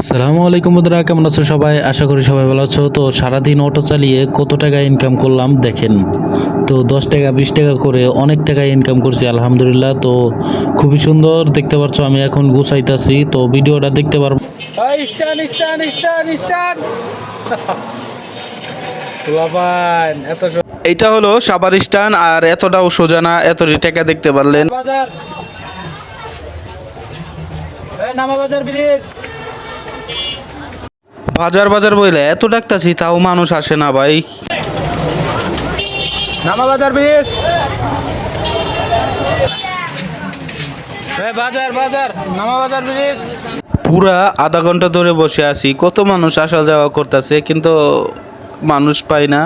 আসসালামু আলাইকুম বন্ধুরা কেমন আছো সবাই? আশা করি সবাই ভালো আছো। তো সারাদিন অটো চালিয়ে কত টাকা ইনকাম করলাম দেখেন। তো দশ টাকা বিশ টাকা করে অনেক টাকা ইনকাম করছি আলহামদুলিল্লাহ। তো খুবই সুন্দর দেখতে পাচ্ছ আমি এখন গুছাইতাছি। তো ভিডিওটা দেখতে পারব স্টান স্টান স্টান স্টান লাভান এত এটা হলো সাবার স্টান আর এতটাও সোজা না এত টাকা দেখতে পারলেন। বাজার। নামা বাজার ব্রিজ বাজার বাজার বইলে এত ডাকতাছি তাও মানুষ আসে না ভাই। নামা বাজার ব্রিজ। বাজার বাজার নামা বাজার ব্রিজ। পুরা আধা ঘণ্টা ধরে বসে আছি কত মানুষ আসা যাওয়া করতেছে কিন্তু মানুষ পাই না।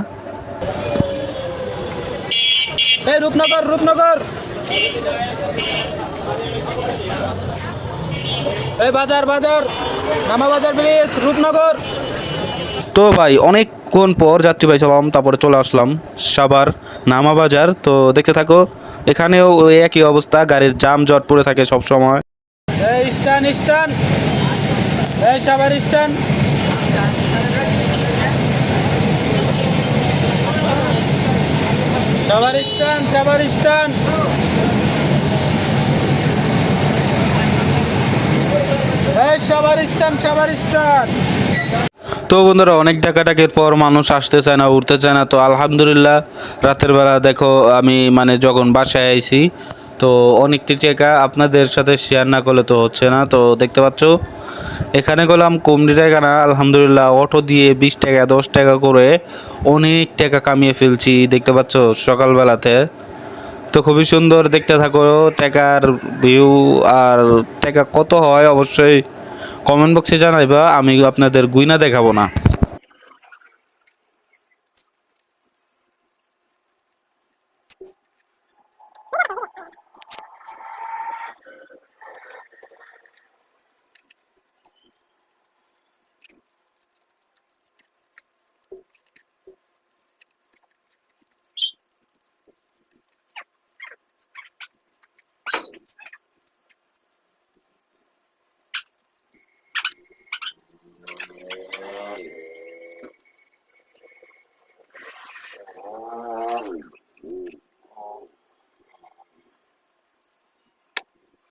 এই রূপনগর রূপনগর। এই বাজার বাজার। নামা বাজার ব্রিজ রূপনগর। তো ভাই অনেকক্ষণ পর যাত্রী ভাই চলাম তারপরে চলে আসলাম সাবার নামা বাজার। তো দেখতে থাকো এখানেও একই অবস্থা গাড়ির জাম জট পড়ে থাকে সব সময় এই স্টান স্টান এই সাবার স্টান সাবার স্টান সাবার স্টান এই তো বন্ধুরা, অনেক ডাকাটাকের পর মানুষ আসতে চায় না, উঠতে চায় না। তো আলহামদুলিল্লাহ, রাতের বেলা দেখো, আমি মানে যখন বাসায় আইছি, তো অনেকটি টাকা আপনাদের সাথে শেয়ার না করলে তো হচ্ছে না। তো দেখতে পাচ্ছ, এখানে গেলাম কমটি টাকা না আলহামদুলিল্লাহ, অটো দিয়ে বিশ টাকা, দশ টাকা করে অনেক টাকা কামিয়ে ফেলছি, দেখতে পাচ্ছ, সকালবেলাতে। তো খুবই সুন্দর, দেখতে থাকো, টাকার ভিউ আর টাকা কত হয়, অবশ্যই কমেন্ট বক্সে জানাইবা আমি আপনাদের গুইনা দেখাবো না।